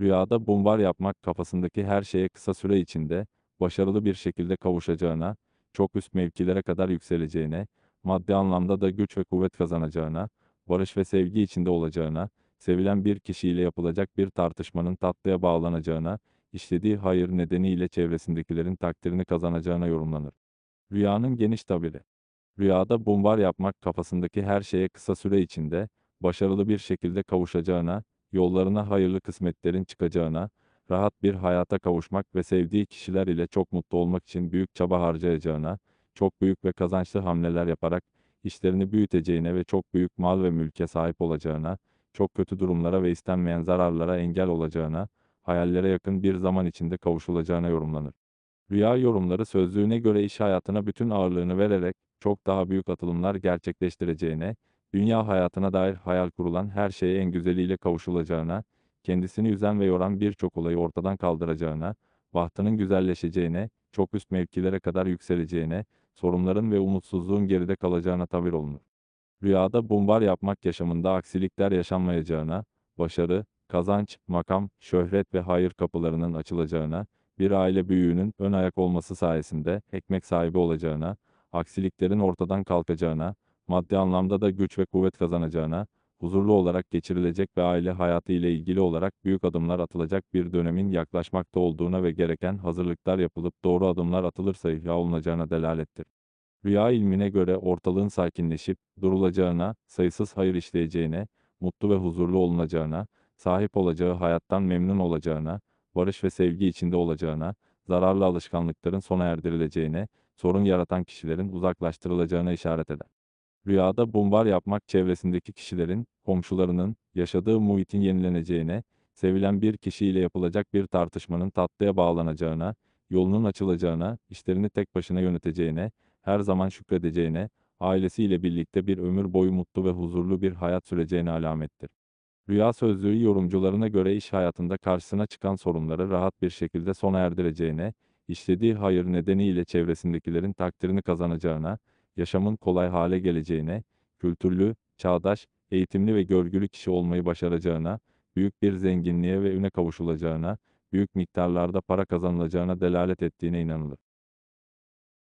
Rüyada bumbar yapmak kafasındaki her şeye kısa süre içinde, başarılı bir şekilde kavuşacağına, çok üst mevkilere kadar yükseleceğine, maddi anlamda da güç ve kuvvet kazanacağına, barış ve sevgi içinde olacağına, sevilen bir kişiyle yapılacak bir tartışmanın tatlıya bağlanacağına, işlediği hayır nedeniyle çevresindekilerin takdirini kazanacağına yorumlanır. Rüyanın geniş tabiri. Rüyada bumbar yapmak kafasındaki her şeye kısa süre içinde, başarılı bir şekilde kavuşacağına, yollarına hayırlı kısmetlerin çıkacağına, rahat bir hayata kavuşmak ve sevdiği kişiler ile çok mutlu olmak için büyük çaba harcayacağına, çok büyük ve kazançlı hamleler yaparak işlerini büyüteceğine ve çok büyük mal ve mülke sahip olacağına, çok kötü durumlara ve istenmeyen zararlara engel olacağına, hayallere yakın bir zaman içinde kavuşulacağına yorumlanır. Rüya yorumları sözlüğüne göre iş hayatına bütün ağırlığını vererek çok daha büyük atılımlar gerçekleştireceğine, dünya hayatına dair hayal kurulan her şeye en güzeliyle kavuşulacağına, kendisini üzen ve yoran birçok olayı ortadan kaldıracağına, bahtının güzelleşeceğine, çok üst mevkilere kadar yükseleceğine, sorunların ve umutsuzluğun geride kalacağına tabir olunur. Rüyada bumbar yapmak yaşamında aksilikler yaşanmayacağına, başarı, kazanç, makam, şöhret ve hayır kapılarının açılacağına, bir aile büyüğünün ön ayak olması sayesinde ekmek sahibi olacağına, aksiliklerin ortadan kalkacağına, maddi anlamda da güç ve kuvvet kazanacağına, huzurlu olarak geçirilecek ve aile hayatı ile ilgili olarak büyük adımlar atılacak bir dönemin yaklaşmakta olduğuna ve gereken hazırlıklar yapılıp doğru adımlar atılırsa ihya olunacağına delalettir. Rüya ilmine göre ortalığın sakinleşip durulacağına, sayısız hayır işleyeceğine, mutlu ve huzurlu olunacağına, sahip olacağı hayattan memnun olacağına, barış ve sevgi içinde olacağına, zararlı alışkanlıkların sona erdirileceğine, sorun yaratan kişilerin uzaklaştırılacağına işaret eder. Rüyada bumbar yapmak çevresindeki kişilerin, komşularının, yaşadığı muhitin yenileneceğine, sevilen bir kişiyle yapılacak bir tartışmanın tatlıya bağlanacağına, yolunun açılacağına, işlerini tek başına yöneteceğine, her zaman şükredeceğine, ailesiyle birlikte bir ömür boyu mutlu ve huzurlu bir hayat süreceğine alamettir. Rüya sözlüğü yorumcularına göre iş hayatında karşısına çıkan sorunları rahat bir şekilde sona erdireceğine, işlediği hayır nedeniyle çevresindekilerin takdirini kazanacağına, yaşamın kolay hale geleceğine, kültürlü, çağdaş, eğitimli ve görgülü kişi olmayı başaracağına, büyük bir zenginliğe ve üne kavuşulacağına, büyük miktarlarda para kazanılacağına delalet ettiğine inanılır.